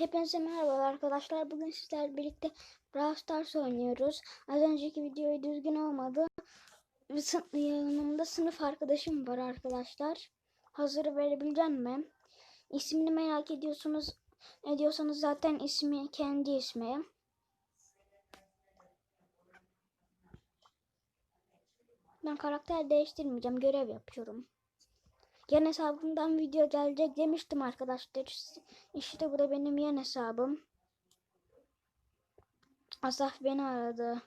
Hepinize merhaba arkadaşlar. Bugün sizlerle birlikte Brawl Stars oynuyoruz. Az önceki videoyu düzgün olmadı. Yanımda sınıf arkadaşım var arkadaşlar. Hazır verebilecek mi? İsmini merak ediyorsunuz. Ediyorsanız zaten ismi kendi ismi. Ben karakter değiştirmeyeceğim. Görev yapıyorum. Yan hesabımdan video gelecek demiştim arkadaşlar. İşte bu da benim yan hesabım. Asaf beni aradı.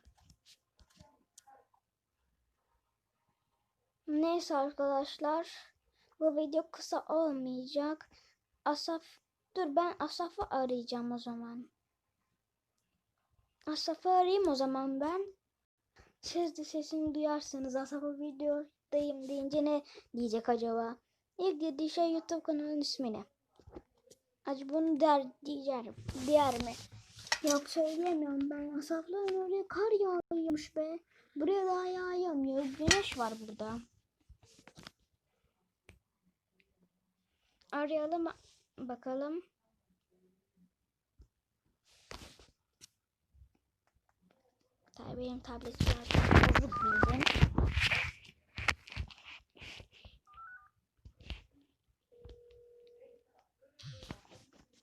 Neyse arkadaşlar. Bu video kısa olmayacak. Asaf dur ben Asaf'ı arayacağım o zaman. Asaf'ı arayayım o zaman ben. Siz de sesini duyarsınız. Asaf'ı videodayım deyince ne diyecek acaba? İlk dediği şey YouTube kanalının ismi ne? Acaba bunu der diyeceğim. Diğer mi? Yok söyleyemiyorum ben. Asafların oraya kar yağıyormuş be. Buraya daha yağamıyor. Güneş var burada. Arayalım bakalım. Tabii benim tablet biraz bozuk bildim.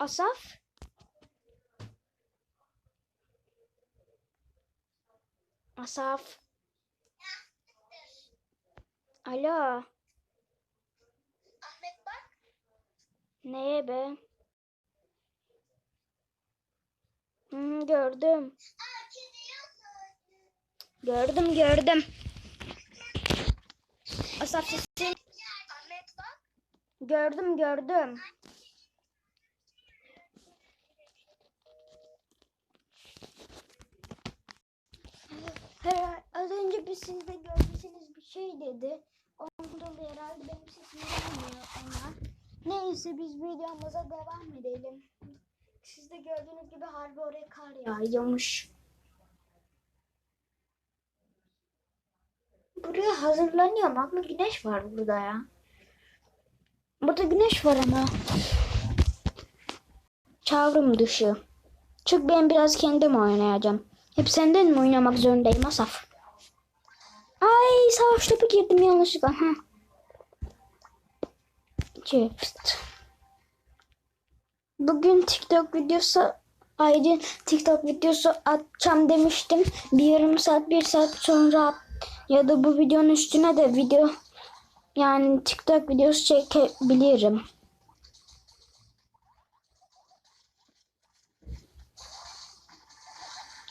Asaf. Asaf. Alo. Ahmet bak. Neye be? Hı, gördüm. Gördüm gördüm. Asaf sesin. Ahmet bak. Gördüm gördüm. Herhalde az önce bir şey dedi. Ondan dolayı herhalde benim sesimi duymuyor onlar. Neyse biz videomuza devam edelim. Siz de gördüğünüz gibi harbi oraya kar yağıyormuş. Buraya hazırlanıyorum ama güneş var burada ya. Burada güneş var ama. Çavrum dışı. Çık ben biraz kendim oynayacağım. Hep senden mi oynamak zorundayım Asaf? Ay savaş topu girdim yanlışlıkla. Ha. Çift. Bugün TikTok videosu Aydın TikTok videosu atacağım demiştim. Bir yarım saat bir saat sonra ya da bu videonun üstüne de video yani TikTok videosu çekebilirim.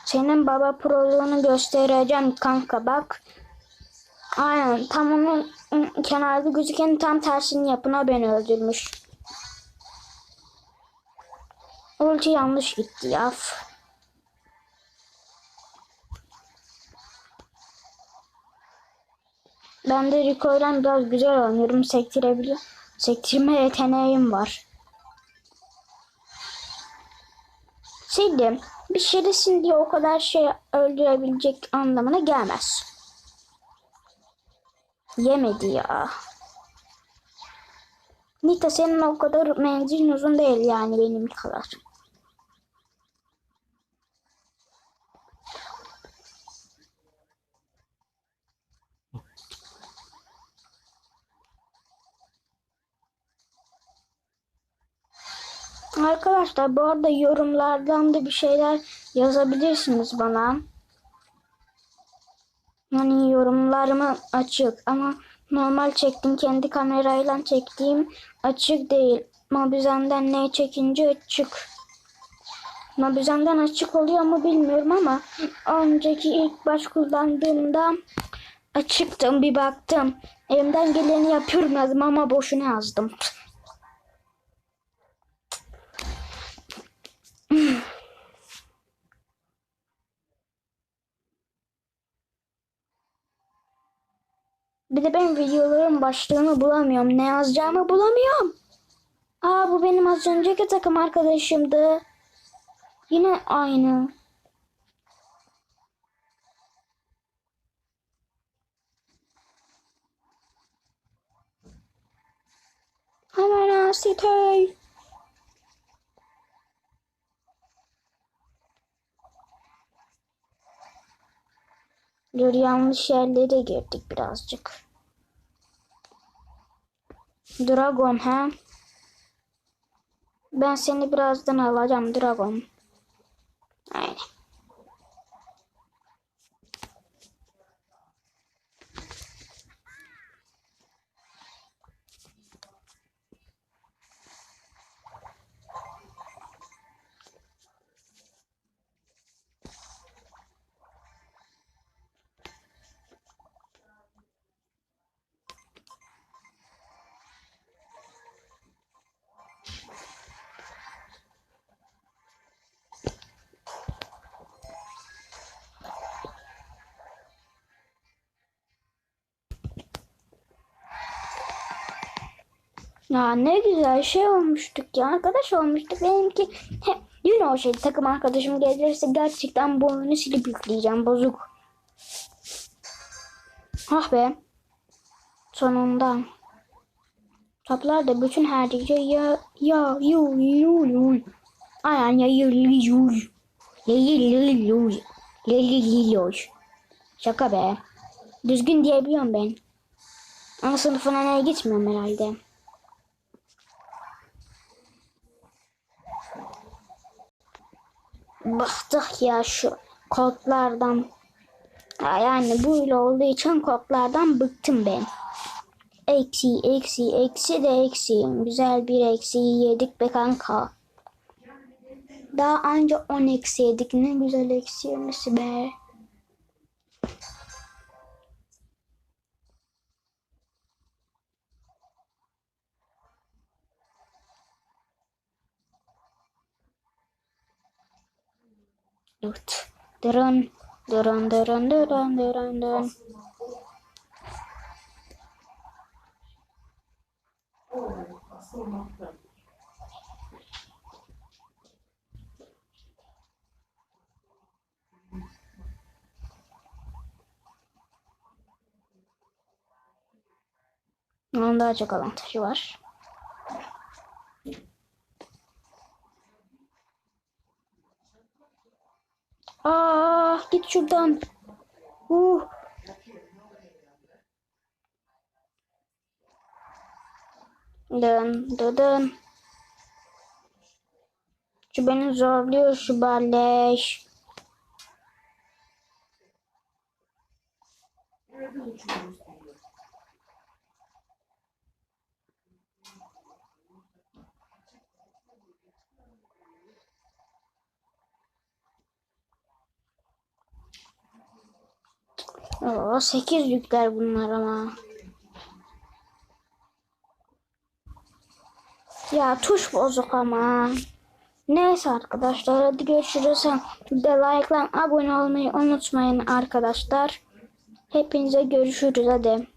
Senin baba proluğunu göstereceğim kanka bak. Aynen tam onun kenarda gözüken tam tersini yapın o beni öldürmüş. Ulti yanlış gitti ya. Ben de Rico'yla biraz güzel oynuyorum. Sektirebiliyor. Sektirme yeteneğim var. Sildim. Bir şerisin diye o kadar şey öldürebilecek anlamına gelmez. Yemedi ya. Nita senin o kadar menzilin uzun değil yani benim kadar. Arkadaşlar bu arada yorumlardan da bir şeyler yazabilirsiniz bana. Yorumlarımı açık ama normal çektim kendi kamerayla çektiğim açık değil. Mobizen'den ne çekince açık. Mobizen'den açık oluyor mu bilmiyorum ama önceki ilk baş kullandığımda açıktım bir baktım. Elimden geleni yapıyorum yazdım ama boşuna yazdım. Bir de ben videoların başlığını bulamıyorum. Ne yazacağımı bulamıyorum. Aa bu benim az önceki takım arkadaşımdı. Yine aynı. Hemen Asitoy. Dur yanlış yerlere girdik birazcık. Dragon ha? Ben seni birazdan alacağım Dragon. Aynen. Ya ne güzel şey olmuştuk ya. Arkadaş olmuştuk. Benimki hep yine o şey. Takım arkadaşım gelirse gerçekten bu oyunu silip yükleyeceğim. Bozuk. Ah be. Sonunda. Toplar da bütün her gece ya ya yu yu yu. Aynen ya yu yu yu. Yu yu. Şaka be. Düzgün diyebiliyorum ben. Ama sınıfına neye gitmiyorum herhalde. Bıktık ya şu kodlardan. Ya Yani böyle olduğu için kodlardan bıktım ben. Eksi, eksi, eksi de eksi. Güzel bir eksiyi yedik be kanka. Daha anca 10 eksi yedik. Ne güzel eksi yemesi be. Dut. Dırın. Dırın dırın dırın dırın dırın. Onun daha çok avantajı var. Aa, git şuradan. Uh. Dön, dön. Şu beni zorluyor şu baleş. Oo, 8 yükler bunlar ama. Ya tuş bozuk ama. Neyse arkadaşlar hadi görüşürüz. Bir de like'la abone olmayı unutmayın arkadaşlar. Hepinize görüşürüz hadi.